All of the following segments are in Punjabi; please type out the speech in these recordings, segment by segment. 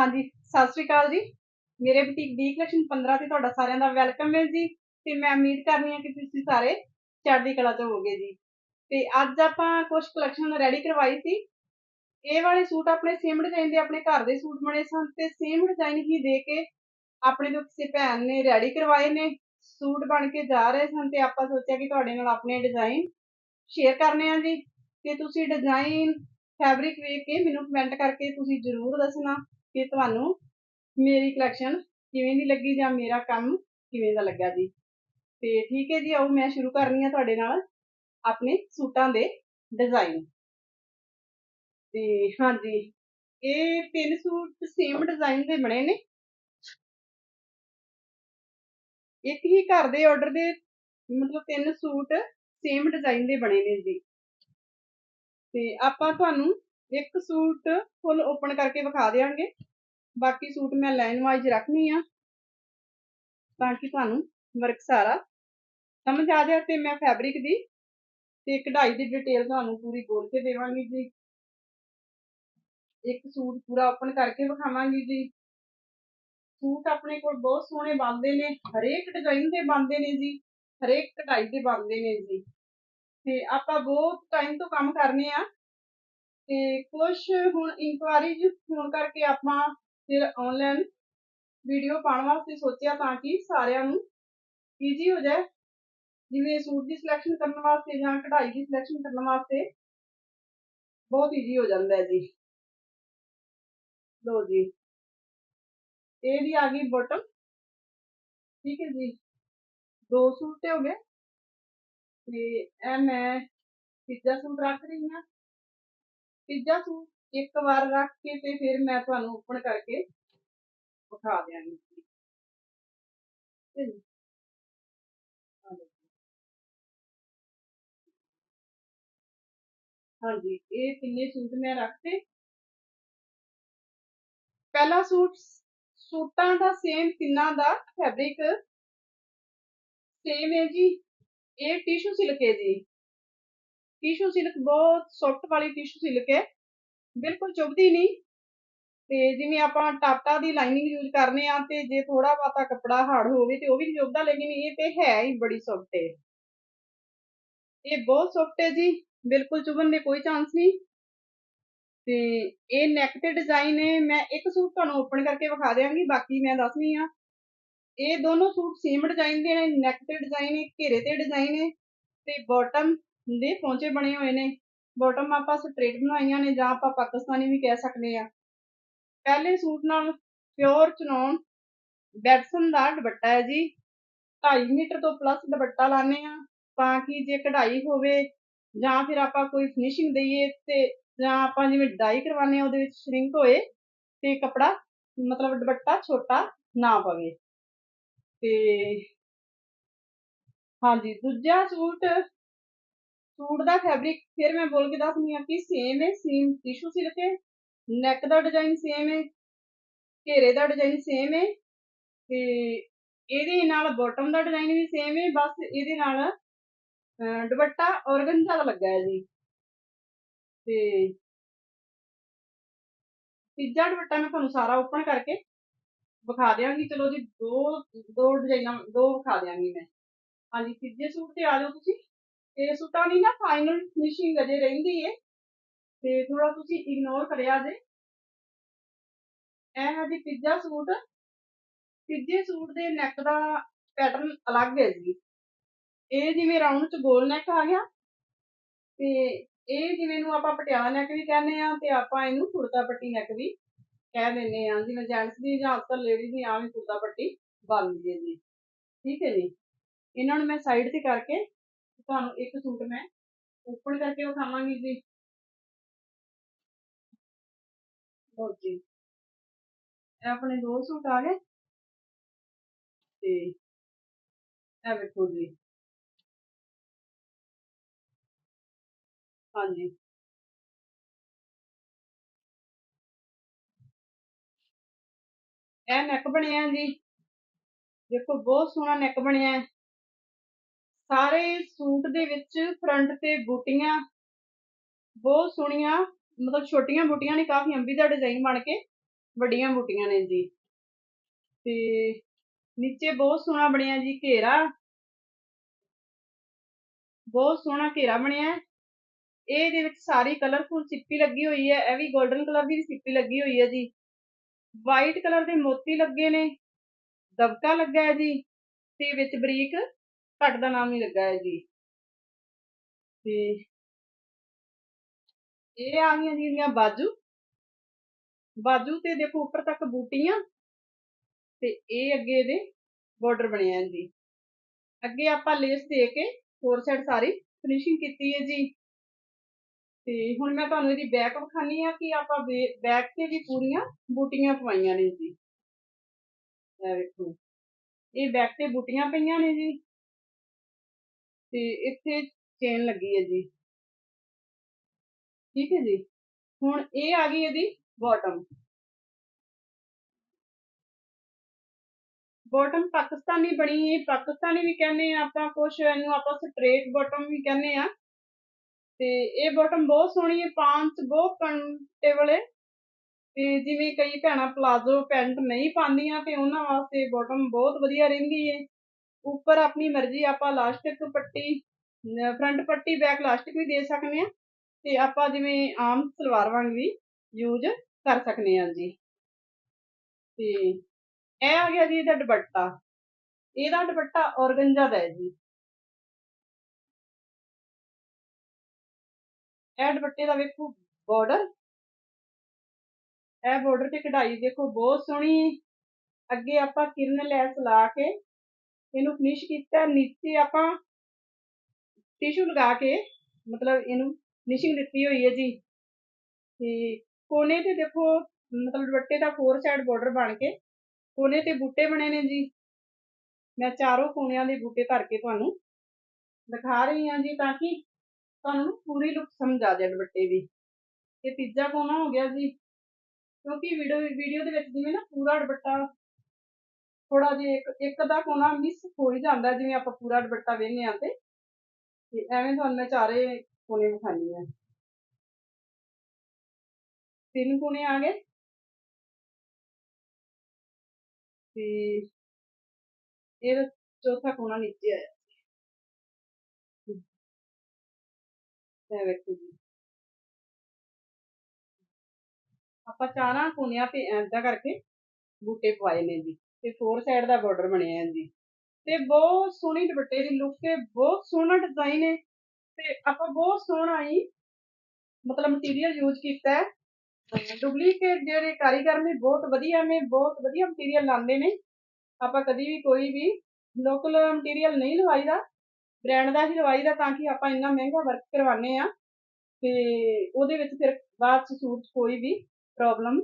ਹਾਂਜੀ, ਸਤਿ ਸ਼੍ਰੀ ਅਕਾਲ ਜੀ। ਮੇਰੇ ਬੁਟੀਕ ਦੀ ਕਲੈਕਸ਼ਨ 15 ਤੇ ਤੁਹਾਡਾ ਸਾਰਿਆਂ ਦਾ ਵੈਲਕਮ ਹੈ ਜੀ। ਤੇ ਮੈਂ ਉਮੀਦ ਕਰਨੀ ਹਾਂ ਕਿ ਤੁਸੀਂ ਸਾਰੇ ਚੜ੍ਹਦੀ ਕਲਾ ਚ ਹੋਵੋਗੇ ਜੀ। ਤੇ ਅੱਜ ਆਪਾਂ ਕੁਝ ਕਲੈਕਸ਼ਨ ਰੈਡੀ ਕਰਵਾਈ ਸੀ। ਇਹ ਵਾਲੇ ਸੂਟ ਆਪਣੇ ਸੇਮ ਡਿਜ਼ਾਈਨ ਦੇ ਆਪਣੇ ਘਰ ਦੇ ਸੂਟ ਬਣੇ ਸਨ ਤੇ ਸੇਮ ਡਿਜ਼ਾਈਨ ਹੀ ਦੇ ਕੇ ਆਪਣੇ ਤੋਂ ਕਿਸੇ ਭੈਣ ਨੇ ਰੈਡੀ ਕਰਵਾਏ ਨੇ, ਸੂਟ ਬਣ ਕੇ ਜਾ ਰਹੇ ਸਨ ਤੇ ਆਪਾਂ ਸੋਚਿਆ ਕਿ ਤੁਹਾਡੇ ਨਾਲ ਆਪਣੇ ਡਿਜ਼ਾਈਨ ਸ਼ੇਅਰ ਕਰਨੇ ਆ ਜੀ। ਤੇ ਤੁਸੀਂ ਡਿਜ਼ਾਈਨ ਫੈਬਰਿਕ ਵੇਖ ਕੇ ਮੈਨੂੰ ਕਮੈਂਟ ਕਰਕੇ ਤੁਸੀਂ ਜ਼ਰੂਰ ਦੱਸਣਾ। ਕਿ ਤੁਹਾਨੂੰ ਮੇਰੀ ਕਲੈਕਸ਼ਨ ਕਿਵੇਂ ਦੀ ਲੱਗੀ ਜਾਂ ਮੇਰਾ ਕੰਮ ਕਿਵੇਂ ਦਾ ਲੱਗਾ ਜੀ। ਤੇ ਠੀਕ ਹੈ ਜੀ, ਆਓ ਮੈਂ ਸ਼ੁਰੂ ਕਰਨੀ ਆ ਤੁਹਾਡੇ ਨਾਲ ਆਪਣੇ ਸੂਟਾਂ ਦੇ ਡਿਜ਼ਾਈਨ ਤੇ ਹਾਂਜੀ, ਇਹ ਤਿੰਨ ਸੂਟ ਸੇਮ ਡਿਜ਼ਾਈਨ ਦੇ ਬਣੇ ਨੇ। ਇੱਕ ਹੀ ਘਰ ਦੇ ਆਰਡਰ ਦੇ ਮਤਲਬ ਤਿੰਨ ਸੂਟ ਸੇਮ ਡਿਜ਼ਾਈਨ ਦੇ ਬਣੇ ਨੇ ਜੀ। ਤੇ ਆਪਾਂ ਤੁਹਾਨੂੰ ਇੱਕ ਸੂਟ ਫੁੱਲ ਓਪਨ ਕਰਕੇ ਵਿਖਾ ਦੇਵਾਂਗੇ ਬਾਕੀ ਸੂਟ ਮੈਂ ਲਾਈਨ ਵਾਈਜ਼ ਰੱਖਣੀ ਆ ਤਾਂ ਕਿ ਤੁਹਾਨੂੰ ਵਰਕ ਸਾਰਾ ਸਮਝ ਆ ਜਾਵੇ ਤੇ ਮੈਂ ਫੈਬਰਿਕ ਦੀ ਤੇ ਕਢਾਈ ਦੀ ਡਿਟੇਲ ਤੁਹਾਨੂੰ ਪੂਰੀ ਬੋਲ ਕੇ ਦੇਵਾਂਗੀ ਜੀ। ਇੱਕ ਸੂਟ ਪੂਰਾ ਓਪਨ ਕਰਕੇ ਵਿਖਾਵਾਂਗੀ ਜੀ। ਸੂਟ ਆਪਣੇ ਕੋਲ ਬਹੁਤ ਸੋਹਣੇ ਬਣਦੇ ਨੇ, ਹਰੇਕ ਡਿਜ਼ਾਈਨ ਦੇ ਬਣਦੇ ਨੇ ਜੀ, ਹਰੇਕ ਕਢਾਈ ਦੇ ਬਣਦੇ ਨੇ ਜੀ। ਤੇ ਆਪਾਂ ਬਹੁਤ ਟਾਈਮ ਤੋਂ ਕੰਮ ਕਰਨੇ ਆ। ਤੇ ਕੁਝ ਹੁਣ ਇਨਕੁਆਰੀਜ਼ ਹੋਣ ਕਰਕੇ ਆਪਾਂ ਫਿਰ ਆਨਲਾਈਨ ਵੀਡੀਓ ਪਾਉਣ ਵਾਸਤੇ ਸੋਚਿਆ ਤਾਂ ਕਿ ਸਾਰਿਆਂ ਨੂੰ ਈਜ਼ੀ ਹੋ ਜਾਏ। ਜਿਵੇਂ ਸੂਟ ਦੀ ਸਿਲੈਕਸ਼ਨ ਕਰਨ ਵਾਸਤੇ ਜਾਂ ਕਢਾਈ ਦੀ ਸਿਲੈਕਸ਼ਨ ਕਰਨ ਵਾਸਤੇ ਬਹੁਤ ਈਜ਼ੀ ਹੋ ਜਾਂਦਾ ਹੈ ਜੀ। ਲੋ ਜੀ। ਇਹ ਵੀ ਆ ਗਈ ਬੋਟਮ ਠੀਕ ਹੈ ਜੀ। ਦੋ ਸੂਟ ਤੇ ਹੋ ਗਏ। ਤੇ ਇਹ ਮੈਂ ਤੀਜਾ ਸੂਟ ਰੱਖ ਰਹੀ ਹਾਂ। ਤੀਜਾ ਸੂਟ ਇੱਕ ਵਾਰ ਰੱਖ ਕੇ ਤੇ ਫਿਰ ਮੈਂ ਤੁਹਾਨੂੰ ਓਪਨ ਕਰਕੇ ਵਿਖਾ ਦਿਆਂਗੀ। ਹਾਂਜੀ, ਇਹ ਤਿੰਨੇ ਸੂਟ ਮੈਂ ਰੱਖਤੇ ਪਹਿਲਾ ਸੂਟ ਸੂਟਾਂ ਦਾ ਸੇਮ ਤਿੰਨਾਂ ਦਾ ਫੈਬਰਿਕ ਸੇਮ ਹੈ ਜੀ, ਇਹ ਟਿਸ਼ੂ ਸਿਲਕ ਹੈ ਜੀ ਟਿਸ਼ੂ ਸਿਲਕ ਬਹੁਤ ਸੌਫਟ ਵਾਲੀ ਟਿਸ਼ੂ ਸਿਲਕ ਹੈ। ਬਿਲਕੁਲ ਚੁਭਦੀ ਨਹੀਂ। ਤੇ ਜਿਵੇਂ ਆਪਾਂ ਟਾਟਾ ਦੀ ਲਾਈਨਿੰਗ ਯੂਜ਼ ਕਰਨੇ ਆ ਤੇ ਜੇ ਥੋੜਾ ਬਾਤਾ ਕੱਪੜਾ ਹਾਰਡ ਹੋਵੇ ਤੇ ਉਹ ਵੀ ਨਹੀਂ ਚੁਭਦਾ, ਲੇਕਿਨ ਇਹ ਤੇ ਹੈ ਹੀ ਬੜੀ ਸੌਫਟ ਹੈ। ਇਹ ਬਹੁਤ ਸੌਫਟ ਹੈ ਜੀ। ਬਿਲਕੁਲ ਚੁਭਣ ਦੇ ਕੋਈ ਚਾਂਸ ਨਹੀਂ। ਤੇ ਇਹ ਨੈਕ ਤੇ ਡਿਜ਼ਾਈਨ ਹੈ। ਮੈਂ ਇੱਕ ਸੂਟ ਤੁਹਾਨੂੰ ਓਪਨ ਕਰਕੇ ਵਿਖਾ ਦਿਆਂਗੀ, ਬਾਕੀ ਮੈਂ ਦੱਸਣੀ ਆ ਇਹ ਦੋਨੋਂ ਸੂਟ ਸੇਮ ਡਿਜ਼ਾਈਨ ਦੇ ਨੇ ਨੈਕ ਤੇ ਡਿਜ਼ਾਈਨ ਹੈ, ਘੇਰੇ ਤੇ ਡਿਜ਼ਾਈਨ ਹੈ ਤੇ ਬਾਟਮ ਦੇ ਪਹੁੰਚੇ ਬਣੇ ਹੋਏ ਨੇ। ਬਾਟਮ ਆਪਾਂ ਸਟ੍ਰੇਟ ਬਣਾਈਆਂ ਨੇ ਜਾਂ ਆਪਾਂ ਪਾਕਿਸਤਾਨੀ ਵੀ ਕਹਿ ਸਕਦੇ ਆ ਪਹਿਲੇ ਸੂਟ ਨਾਲ ਪਿਓਰ ਚਨੌਨ ਬੈਟਸਨ ਦਾ ਦੁਪੱਟਾ ਹੈ ਜੀ। 2.5 ਮੀਟਰ ਤੋਂ ਪਲੱਸ ਦੁਪੱਟਾ ਲਾਣੇ ਆ ਤਾਂ ਕਿ ਜੇ ਕਢਾਈ ਹੋਵੇ ਜਾਂ ਫਿਰ ਆਪਾਂ ਕੋਈ ਫਿਨਿਸ਼ਿੰਗ ਦਈਏ ਤੇ ਜਾਂ ਆਪਾਂ ਜਿਵੇਂ ਡਾਈ ਕਰਵਾਉਂਦੇ ਆ ਉਹਦੇ ਵਿੱਚ ਸ਼ਰਿੰਕ ਹੋਏ ਤੇ ਕਪੜਾ ਮਤਲਬ ਦੁਪੱਟਾ ਛੋਟਾ ਨਾ ਪਵੇ। ਤੇ ਹਾਂਜੀ, ਦੂਜਾ ਸੂਟ ਸੂਟ ਦਾ ਫੈਬਰਿਕ ਫਿਰ ਮੈਂ ਬੋਲ ਕੇ ਦੱਸਦੀ ਹਾਂ ਕਿ ਸੇਮ ਹੈ ਸੇਮ ਟਿਸ਼ੂ ਸਿਲਕ ਹੈ ਨੈਕ ਦਾ ਡਿਜ਼ਾਈਨ ਸੇਮ ਹੈ, ਘੇਰੇ ਦਾ ਡਿਜ਼ਾਈਨ ਸੇਮ ਹੈ ਤੇ ਇਹਦੇ ਨਾਲ ਬਾਟਮ ਦਾ ਡਿਜ਼ਾਈਨ ਵੀ ਸੇਮ ਹੈ, ਬਸ ਇਹਦੇ ਨਾਲ ਦੁਪੱਟਾ ਔਰਗੰਜਾ ਦਾ ਲੱਗਾ ਹੈ ਜੀ। ਤੇ ਤੀਜਾ ਦੁਪੱਟਾ ਮੈਂ ਤੁਹਾਨੂੰ ਸਾਰਾ ਓਪਨ ਕਰਕੇ ਵਿਖਾ ਦਿਆਂਗੀ। ਚਲੋ ਜੀ, ਦੋ ਦੋ ਡਿਜ਼ਾਈਨਾਂ ਦੋ ਵਿਖਾ ਦਿਆਂਗੀ ਮੈਂ। ਹਾਂਜੀ, ਤੀਜੇ ਸੂਟ ਤੇ ਆ ਜਾਓ ਤੁਸੀਂ। ਤੇ ਸੂਟਾਂ ਦੀ ਨਾ ਫਾਈਨਲ ਫਿਨਿਸ਼ਿੰਗ ਅਜੇ ਰਹਿੰਦੀ ਏ, ਤੇ ਥੋੜਾ ਤੁਸੀਂ ਇਗਨੋਰ ਕਰਿਆ ਜੇ। ਇਹ ਹੈ ਜੀ ਤੀਜਾ ਸੂਟ। ਤੀਜੇ ਸੂਟ ਦੇ ਨੈਕ ਦਾ ਪੈਟਰਨ ਅਲੱਗ ਹੈ ਜੀ। ਇਹ ਜਿਵੇਂ ਰਾਉਂਡ ਚ ਗੋਲ ਨੈਕ ਆ ਗਿਆ, ਤੇ ਇਹ ਜਿਵੇਂ ਨੂੰ ਆਪਾਂ ਪਟਿਆਲਾ ਨੈਕ ਵੀ ਕਹਿੰਦੇ ਆ ਤੇ ਆਪਾਂ ਇਹਨੂੰ ਕੁੜਤਾ ਪੱਟੀ ਨੈਕ ਵੀ ਕਹਿ ਦਿੰਦੇ ਆ ਜਿਵੇਂ ਜੈਂਟਸ ਦੀ ਜਾਂ ਅਕਸਰ ਲੇਡੀਜ਼ ਦੀ ਆਮ ਹੀ ਕੁੜਤਾ ਪੱਟੀ ਬਣਦੀ ਹੈ ਜੀ। ਠੀਕ ਹੈ ਜੀ। ਇਹਨਾਂ ਨੂੰ ਮੈਂ ਸਾਈਡ ਤੇ ਕਰਕੇ ਤੁਹਾਨੂੰ ਇੱਕ ਸੂਟ ਮੈਂ ਓਪਨ ਕਰਕੇ ਵਿਖਾਵਾਂਗੀ ਜੀ। ਲਓ ਜੀ। ਇਹ ਆਪਣੇ ਦੋ ਸੂਟ ਆ ਗਏ। ਤੇ ਇਹ ਵੇਖੋ ਜੀ। ਹਾਂਜੀ। ਇਹ ਨੈਕ ਬਣਿਆ ਜੀ। ਦੇਖੋ, ਬਹੁਤ ਸੋਹਣਾ ਨੈਕ ਬਣਿਆ। ਹੈ ਸਾਰੇ ਸੂਟ ਦੇ ਵਿੱਚ ਫਰੰਟ ਤੇ ਬੂਟੀਆਂ ਬਹੁਤ ਸੋਹਣੀਆਂ, ਮਤਲਬ ਛੋਟੀਆਂ ਬੂਟੀਆਂ ਨੇ, ਕਾਫੀ ਅੰਬੀ ਦਾ ਡਿਜ਼ਾਈਨ ਬਣ ਕੇ ਵੱਡੀਆਂ ਬੂਟੀਆਂ ਨੇ ਜੀ। ਤੇ ਨੀਚੇ ਬਹੁਤ ਸੋਹਣਾ ਬਣਿਆ ਜੀ ਘੇਰਾ। ਬਹੁਤ ਸੋਹਣਾ ਘੇਰਾ ਬਣਿਆ। ਇਹਦੇ ਵਿੱਚ ਸਾਰੀ ਕਲਰਫੁਲ ਸਿੱਪੀ ਲੱਗੀ ਹੋਈ ਹੈ, ਇਹ ਵੀ 골ਡਨ ਕਲਰ ਦੀ ਸਿੱਪੀ ਲੱਗੀ ਹੋਈ ਹੈ ਜੀ। ਵਾਈਟ ਕਲਰ ਦੇ ਮੋਤੀ ਲੱਗੇ ਨੇ, ਦਬਕਾ ਲੱਗਾ ਹੈ ਜੀ। ਤੇ ਵਿੱਚ ਬਰੀਕ ਘੱਟ ਦਾ ਨਾਮ ਹੀ ਲੱਗਾ ਹੈ ਜੀ। ਤੇ ਇਹ ਆ ਗਈਆਂ ਜੀ ਇਹਦੀਆਂ ਬਾਜੂ। ਬਾਜੂ ਤੇ ਦੇਖੋ ਉੱਪਰ ਤੱਕ ਬੂਟੀਆਂ ਤੇ ਇਹ ਅੱਗੇ ਇਹਦੇ ਬਾਰਡਰ ਬਣਿਆ ਜੀ। ਅੱਗੇ ਆਪਾਂ ਲੇਸ ਦੇ ਕੇ ਫੋਰ ਸਾਈਡ ਸਾਰੀ ਫਿਨਿਸ਼ਿੰਗ ਕੀਤੀ ਹੈ ਜੀ। ਤੇ ਹੁਣ ਮੈਂ ਤੁਹਾਨੂੰ ਇਹਦੀ ਬੈਕ ਵਿਖਾਨੀ ਆ ਕਿ ਆਪਾਂ ਬੈਕ ਤੇ ਵੀ ਪੂਰੀਆਂ ਬੂਟੀਆਂ ਪਵਾਈਆਂ ਨੇ ਜੀ। ਇਹ ਵੇਖੋ ਇਹ ਬੈਕ ਤੇ ਬੂਟੀਆਂ ਪਈਆਂ ਨੇ ਜੀ। ਤੇ ਇੱਥੇ ਚੇਨ ਲੱਗੀ ਹੈ ਜੀ। ਠੀਕ ਹੈ ਜੀ। ਹੁਣ ਇਹ ਆ ਗਈ ਇਹਦੀ ਬਾਟਮ ਬਾਟਮ ਪਾਕਿਸਤਾਨੀ ਬਣੀ ਹੈ। ਪਾਕਿਸਤਾਨੀ ਵੀ ਕਹਿੰਦੇ ਆ ਆਪਾਂ ਕੁਝ ਇਹਨੂੰ ਆਪਾਂ ਸਟ੍ਰੇਟ ਬਾਟਮ ਵੀ ਕਹਿੰਦੇ ਆ ਤੇ ਇਹ ਬਾਟਮ ਬਹੁਤ ਸੋਹਣੀ ਹੈ ਪਾਂਚ ਬਹੁਤ ਕੰਫਰਟੇਬਲ ਹੈ। ਤੇ ਜਿਵੇਂ ਕਈ ਭੈਣਾਂ ਪਲਾਜ਼ੋ ਪੈਂਟ ਨਹੀਂ ਪਾਉਂਦੀਆਂ ਤੇ ਉਹਨਾਂ ਵਾਸਤੇ ਬਾਟਮ ਬਹੁਤ ਵਧੀਆ ਰਹਿੰਦੀ ਹੈ। ਉੱਪਰ ਆਪਣੀ ਮਰਜ਼ੀ ਆਪਾਂ ਲਾਸਟਿਕ ਪੱਟੀ ਫਰੰਟ ਪੱਟੀ ਬੈਕ ਲਾਸਟਿਕ ਵੀ ਦੇ ਸਕਦੇ ਆ ਤੇ ਆਪਾਂ ਜਿਵੇਂ ਆਮ ਸਲਵਾਰ ਵਾਂਗ ਵੀ ਯੂਜ਼ ਕਰ ਸਕਦੇ ਆ ਜੀ। ਤੇ ਇਹ ਆ ਗਿਆ ਜੀ ਇਹਦਾ ਦੁਪੱਟਾ। ਇਹਦਾ ਦੁਪੱਟਾ ਔਰਗੰਜਾ ਦਾ ਹੈ ਜੀ। ਇਹ ਦੁਪੱਟੇ ਦਾ ਵੇਖੋ ਬਾਰਡਰ ਇਹ ਬਾਰਡਰ ਤੇ ਕਢਾਈ ਦੇਖੋ ਬਹੁਤ ਸੋਹਣੀ ਅੱਗੇ ਆਪਾਂ ਕਿਰਨ ਲੈਸ ਲਾ ਕੇ ਇਹਨੂੰ ਫਿਨਿਸ਼ ਕੀਤਾ, ਨੀਚੇ ਆਪਾਂ ਟਿਸ਼ੂ ਲਗਾ ਕੇ, ਮਤਲਬ ਇਹਨੂੰ ਫਿਨਿਸ਼ਿੰਗ ਦਿੱਤੀ ਹੋਈ ਹੈ ਜੀ। ਤੇ ਕੋਨੇ ਤੇ ਦੇਖੋ, ਮਤਲਬ ਦੁਪੱਟੇ ਦਾ ਫੋਰ ਸਾਈਡ ਬਾਰਡਰ ਬਣ ਕੇ, ਕੋਨੇ ਤੇ ਬੂਟੇ ਬਣੇ ਨੇ ਜੀ। ਮੈਂ ਚਾਰੋਂ ਕੋਨਿਆਂ ਦੇ ਬੂਟੇ ਭਰ ਕੇ ਤੁਹਾਨੂੰ ਦਿਖਾ ਰਹੀ ਹਾਂ ਜੀ, ਤਾਂ ਕਿ ਤੁਹਾਨੂੰ ਪੂਰੀ ਲੁੱਕ ਸਮਝ ਆ ਜਾਏ ਦੁਪੱਟੇ ਦੀ। ਇਹ ਤੀਜਾ ਕੋਨਾ ਹੋ ਗਿਆ ਜੀ। ਕਿਉਂਕਿ ਵੀਡੀਓ ਵੀਡੀਓ ਦੇ ਵਿੱਚ ਜਿਵੇਂ ਨਾ ਪੂਰਾ ਦੁਪੱਟਾ ਥੋੜਾ ਜਿਹਾ ਇੱਕ ਇੱਕ ਦਾ ਕੋਨਾ ਮਿਸ ਹੋ ਹੀ ਜਾਂਦਾ ਜਿਵੇਂ ਆਪਾਂ ਪੂਰਾ ਦੁਪੱਟਾ ਵੇਖਨੇ ਆ ਤੇ। ਤੇ ਐਵੇਂ ਤੁਹਾਨੂੰ ਮੈਂ ਚਾਰੇ ਕੋਨੇ ਵਿਖਾਣੀ ਆ ਤਿੰਨ ਕੋਨੇ ਆ ਗਏ। ਤੇ ਇਹਦਾ ਚੌਥਾ ਕੋਨਾ ਨੀਚੇ ਆਇਆ। ਇਹ ਵੇਖੋ ਜੀ। ਆਪਾਂ ਚਾਰਾਂ ਕੋਨਿਆਂ ਤੇ ਐਂਦਾ ਕਰਕੇ ਬੂਟੇ ਪਵਾਏ ਨੇ ਜੀ। ਤੇ ਫੋਰ ਸਾਈਡ ਦਾ ਬਾਰਡਰ ਬਣਿਆ ਹੈ ਜੀ। ਤੇ ਬਹੁਤ ਸੋਹਣੀ ਦੁਪੱਟੇ ਦੀ ਲੁੱਕ ਹੈ, ਬਹੁਤ ਸੋਹਣਾ ਡਿਜ਼ਾਈਨ ਹੈ। ਤੇ ਆਪਾਂ ਬਹੁਤ ਸੋਹਣਾ ਹੀ ਮਤਲਬ ਮਟੀਰੀਅਲ ਯੂਜ਼ ਕੀਤਾ ਹੈ। ਡੁਪਲੀਕੇਟ ਜਿਹੜੇ ਕਾਰੀਗਰ ਨੇ, ਬਹੁਤ ਵਧੀਆ ਨੇ, ਬਹੁਤ ਵਧੀਆ ਮਟੀਰੀਅਲ ਲਾਉਂਦੇ ਨੇ। ਆਪਾਂ ਕਦੀ ਵੀ ਕੋਈ ਵੀ ਲੋਕਲ ਮਟੀਰੀਅਲ ਨਹੀਂ ਲਵਾਈਦਾ ਬ੍ਰਾਂਡ ਦਾ ਹੀ ਲਵਾਈਦਾ ਤਾਂ ਕਿ ਆਪਾਂ ਇੰਨਾ ਮਹਿੰਗਾ ਵਰਕ ਕਰਵਾਉਂਦੇ ਆ ਤੇ ਉਹਦੇ ਵਿੱਚ ਫਿਰ ਬਾਅਦ ਚ ਸੂਟ ਕੋਈ ਵੀ ਪ੍ਰੋਬਲਮ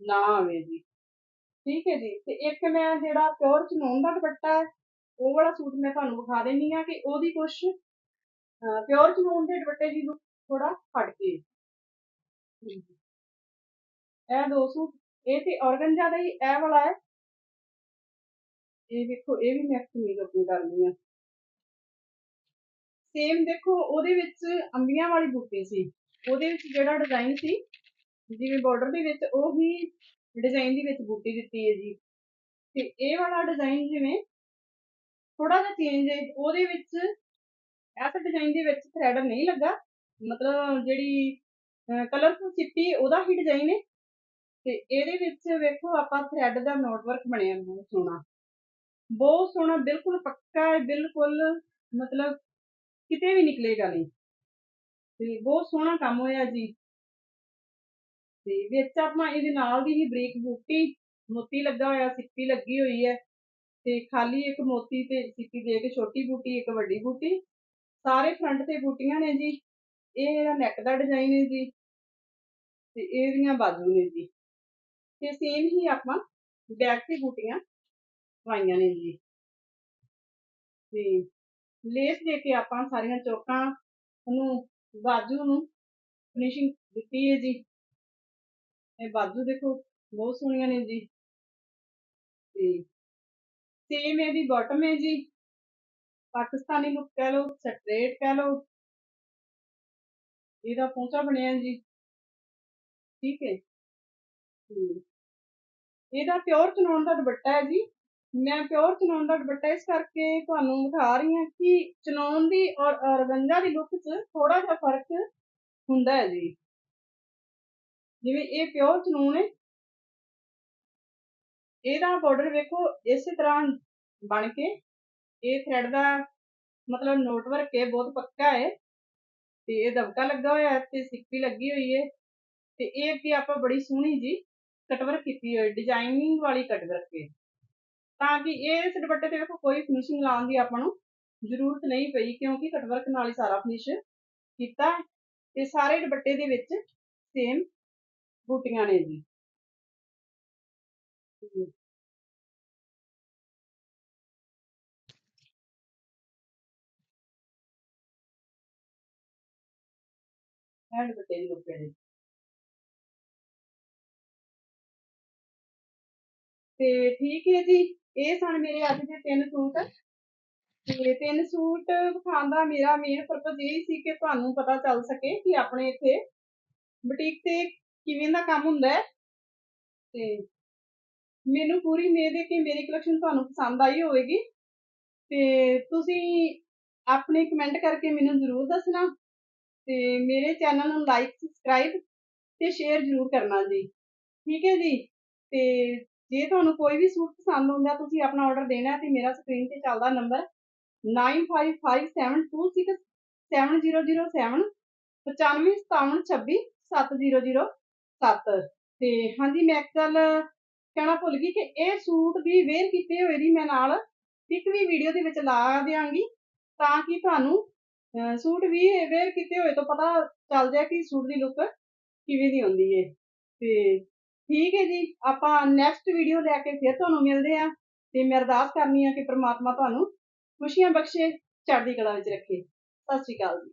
ਨਾ ਆਵੇ ਜੀ। ਠੀਕ ਹੈ ਜੀ? ਤੇ ਇੱਕ ਮੈਂ ਜਿਹੜਾ ਪਿਓਰ ਚਨੂਨ ਦਾ ਦੁਪੱਟਾ ਹੈ, ਉਹ ਵਾਲਾ ਸੂਟ ਮੈਂ ਤੁਹਾਨੂੰ ਵਿਖਾ ਦੇਣੀ ਆ ਕਿ ਉਹਦੀ ਕੁਛ ਪਿਓਰ ਚਨੂਨ ਦੇ ਦੁਪੱਟੇ ਦੀ ਥੋੜਾ ਫੜ ਕੇ। ਇਹ ਦੋ ਸੂਟ, ਇਹ ਤੇ ਔਰਗੰਜਾ ਦਾ ਹੀ, ਇਹ ਵਾਲਾ ਹੈ। ਇਹ ਦੇਖੋ ਇਹ ਵੀ ਮੈਂ ਕਮੀਜ਼ ਆਪਣੀ ਕਰਨੀ ਆ ਸੇਮ ਦੇਖੋ, ਉਹਦੇ ਵਿੱਚ ਅੰਬੀਆਂ ਵਾਲੀ ਬੂਟੀ ਸੀ। ਉਹਦੇ ਵਿੱਚ ਜਿਹੜਾ ਡਿਜ਼ਾਈਨ ਸੀ, ਜਿਵੇਂ ਬਾਰਡਰ ਦੇ ਵਿੱਚ, ਉਹ ਵੀ ਡਿਜ਼ਾਈਨ ਦੇ ਵਿੱਚ ਬੂਟੀ ਦਿੱਤੀ ਹੈ ਜੀ। ਤੇ ਇਹ ਵਾਲਾ ਡਿਜ਼ਾਈਨ ਜਿਵੇਂ ਥੋੜਾ ਜਿਹਾ ਚੇਂਜ ਹੈ, ਉਹਦੇ ਵਿੱਚ ਇਸ ਡਿਜ਼ਾਈਨ ਦੇ ਵਿੱਚ ਥ੍ਰੈਡ ਨਹੀਂ ਲੱਗਾ। ਮਤਲਬ ਜਿਹੜੀ ਕਲਰਫੁਲ ਚਿੱਟੀ ਉਹਦਾ ਹੀ ਡਿਜ਼ਾਈਨ ਹੈ। ਤੇ ਇਹਦੇ ਵਿੱਚ ਵੇਖੋ ਆਪਾਂ ਥ੍ਰੈਡ ਦਾ ਨੋਟ ਵਰਕ ਬਣਿਆ, ਬਹੁਤ ਸੋਹਣਾ। ਬਹੁਤ ਸੋਹਣਾ, ਬਿਲਕੁਲ ਪੱਕਾ ਹੈ, ਬਿਲਕੁਲ ਮਤਲਬ ਕਿਤੇ ਵੀ ਨਿਕਲੇਗਾ ਨਹੀਂ। ਤੇ ਬਹੁਤ ਸੋਹਣਾ ਕੰਮ ਹੋਇਆ ਜੀ। ਤੇ ਵਿੱਚ ਆਪਾਂ ਇਹਦੇ ਨਾਲ ਦੀ ਹੀ ਬਰੀਕ ਬੂਟੀ, ਮੋਤੀ ਲੱਗਾ ਹੋਇਆ, ਸਿੱਪੀ ਲੱਗੀ ਹੋਈ ਹੈ ਤੇ ਖਾਲੀ ਇੱਕ ਮੋਤੀ ਤੇ ਸਿੱਪੀ ਦੇ ਕੇ ਛੋਟੀ ਬੂਟੀ, ਇੱਕ ਵੱਡੀ ਬੂਟੀ। ਸਾਰੇ ਫਰੰਟ ਤੇ ਬੂਟੀਆਂ ਨੇ ਜੀ। ਇਹ ਇਹਦਾ ਨੈਕ ਦਾ ਡਿਜ਼ਾਈਨ ਹੈ ਜੀ ਤੇ ਇਹਦੀਆਂ ਬਾਜੂ ਨੇ ਜੀ। ਤੇ ਸੇਮ ਹੀ ਆਪਾਂ ਬੈਕ ਤੇ ਬੂਟੀਆਂ ਪਾਈਆਂ ਨੇ ਜੀ। ਤੇ ਲੇਸ ਦੇ ਕੇ ਆਪਾਂ ਸਾਰੀਆਂ ਚੌਕਾਂ ਨੂੰ, ਬਾਜੂ ਨੂੰ ਫਿਨਿਸ਼ਿੰਗ ਦਿੱਤੀ ਹੈ ਜੀ। ਇਹ ਬਾਜੂ ਦੇਖੋ, ਬਹੁਤ ਸੋਹਣੀਆਂ ਨੇ ਜੀ। ਤੇ ਸੇਮ ਇਹਦੀ ਬਾਟਮ ਹੈ ਜੀ। ਪਾਕਿਸਤਾਨੀ ਲੁੱਕ ਕਹਿ ਲਓ ਸਟ੍ਰੇਟ ਕਹਿ ਲਓ। ਇਹਦਾ ਪਹੁੰਚਾ ਬਣਿਆ ਜੀ। ਠੀਕ ਹੈ। ਇਹਦਾ ਪਿਓਰ ਚਨੌਨ ਦਾ ਦੁਪੱਟਾ ਹੈ ਜੀ। ਮੈਂ ਪਿਓਰ ਚਨੌਨ ਦਾ ਦੁਪੱਟਾ ਇਸ ਕਰਕੇ ਤੁਹਾਨੂੰ ਦਿਖਾ ਰਹੀ ਹਾਂ ਕਿ ਚਨੌਨ ਦੀ ਔਰ ਔਰਗੰਜਾ ਦੀ ਲੁੱਕ 'ਚ ਥੋੜਾ ਜਿਹਾ ਫ਼ਰਕ ਹੁੰਦਾ ਹੈ ਜੀ। ਜਿਵੇਂ ਇਹ ਪਿਓਰ ਚਨੌਨ ਹੈ। ਇਹਦਾ ਬਾਰਡਰ ਵੇਖੋ, ਇਸੇ ਤਰ੍ਹਾਂ ਬਣ ਕੇ ਇਹ ਥ੍ਰੈਡ ਦਾ ਮਤਲਬ ਨੋਟ ਵਰਕ ਹੈ, ਬਹੁਤ ਪੱਕਾ ਹੈ। ਤੇ ਇਹ ਦਬਕਾ ਲੱਗਾ ਹੋਇਆ ਹੈ, ਤੇ ਸਿੱਪੀ ਲੱਗੀ ਹੋਈ ਹੈ। ਤੇ ਇਹ ਅੱਗੇ ਆਪਾਂ ਬੜੀ ਸੋਹਣੀ ਜੀ ਕਟਵਰਕ ਕੀਤੀ ਹੋਈ ਡਿਜ਼ਾਈਨਿੰਗ ਵਾਲੀ ਕਟਵਰਕ ਹੈ। ਤਾਂ ਕਿ ਇਸ ਦੁਪੱਟੇ ਤੇ ਵੇਖੋ, ਕੋਈ ਫਿਨਿਸ਼ਿੰਗ ਲਾਉਣ ਦੀ ਆਪਾਂ ਨੂੰ ਜ਼ਰੂਰਤ ਨਹੀਂ ਪਈ, ਕਿਉਂਕਿ ਕਟਵਰਕ ਨਾਲ ਹੀ ਸਾਰਾ ਫਿਨਿਸ਼ ਕੀਤਾ ਤੇ ਸਾਰੇ ਦੁਪੱਟੇ ਦੇ ਵਿੱਚ ਸੇਮ ਬੂਟੀਆਂ ਨੇ ਜੀ ਇਹ ਦੁਪੱਟੇ ਦੀ ਲੁੱਕ ਹੈ ਜੀ ਤੇ ਠੀਕ ਹੈ ਜੀ ਇਹ ਸਨ ਮੇਰੇ ਅੱਜ ਦੇ ਤਿੰਨ ਸੂਟ ਤੇ ਤਿੰਨ ਸੂਟ ਵਿਖਾਉਣ ਦਾ ਮੇਰਾ ਮੇਨ ਪਰਪਸ ਇਹ ਸੀ ਕਿ ਤੁਹਾਨੂੰ ਪਤਾ ਚੱਲ ਸਕੇ ਕਿ ਆਪਣੇ ਇੱਥੇ ਬੁਟੀਕ ਤੇ ਕਿਵੇਂ ਦਾ ਕੰਮ ਹੁੰਦਾ ਹੈ ਤੇ ਮੈਨੂੰ ਪੂਰੀ ਉਮੀਦ ਹੈ ਕਿ ਮੇਰੀ ਕਲੈਕਸ਼ਨ ਤੁਹਾਨੂੰ ਪਸੰਦ ਆਈ ਹੋਵੇਗੀ ਤੇ ਤੁਸੀਂ ਆਪਣੇ ਕਮੈਂਟ ਕਰਕੇ ਮੈਨੂੰ ਜ਼ਰੂਰ ਦੱਸਣਾ ਤੇ ਮੇਰੇ ਚੈਨਲ ਨੂੰ ਲਾਈਕ ਸਬਸਕ੍ਰਾਈਬ ਤੇ ਸ਼ੇਅਰ ਜ਼ਰੂਰ ਕਰਨਾ ਜੀ ਠੀਕ ਹੈ ਜੀ ਤੇ ਜੇ ਤੁਹਾਨੂੰ ਕੋਈ ਵੀ ਸੂਟ ਪਸੰਦ ਹੁੰਦਾ ਤੁਸੀਂ ਆਪਣਾ ਆਰਡਰ ਦੇਣਾ ਤੇ ਮੇਰਾ ਸਕਰੀਨ ਤੇ ਚੱਲਦਾ ਨੰਬਰ 9557267007 9557267007 ਸੱਤ। ਤੇ ਹਾਂਜੀ, ਮੈਂ ਇੱਕ ਗੱਲ ਕਹਿਣਾ ਭੁੱਲ ਗਈ ਕਿ ਇਹ ਸੂਟ ਦੀ ਵੇਅਰ ਕੀਤੇ ਹੋਏ ਦੀ ਮੈਂ ਨਾਲ। ਪਿਕ ਵੀ ਵੀਡੀਓ ਦੇ ਵਿੱਚ ਲਾ ਦਿਆਂਗੀ ਤਾਂ ਕਿ ਤੁਹਾਨੂੰ ਸੂਟ ਵੀ ਵੇਅਰ ਕੀਤੇ ਹੋਏ ਤੋਂ ਪਤਾ ਚੱਲ ਜਾਏ ਕਿ ਸੂਟ ਦੀ ਲੁੱਕ ਕਿਵੇਂ ਦੀ ਹੁੰਦੀ ਹੈ ਤੇ ਠੀਕ ਹੈ ਜੀ, ਆਪਾਂ ਨੈਕਸਟ ਵੀਡੀਓ ਲੈ ਕੇ ਫਿਰ ਤੁਹਾਨੂੰ ਮਿਲਦੇ ਆਂ। ਤੇ ਮੈਂ ਅਰਦਾਸ ਕਰਨੀ ਆ ਕਿ ਪ੍ਰਮਾਤਮਾ ਤੁਹਾਨੂੰ ਖੁਸ਼ੀਆਂ ਬਖਸ਼ੇ ਚੜ੍ਹਦੀ ਕਲਾ ਵਿੱਚ ਰੱਖੇ। ਸਤਿ ਸ਼੍ਰੀ ਅਕਾਲ ਜੀ।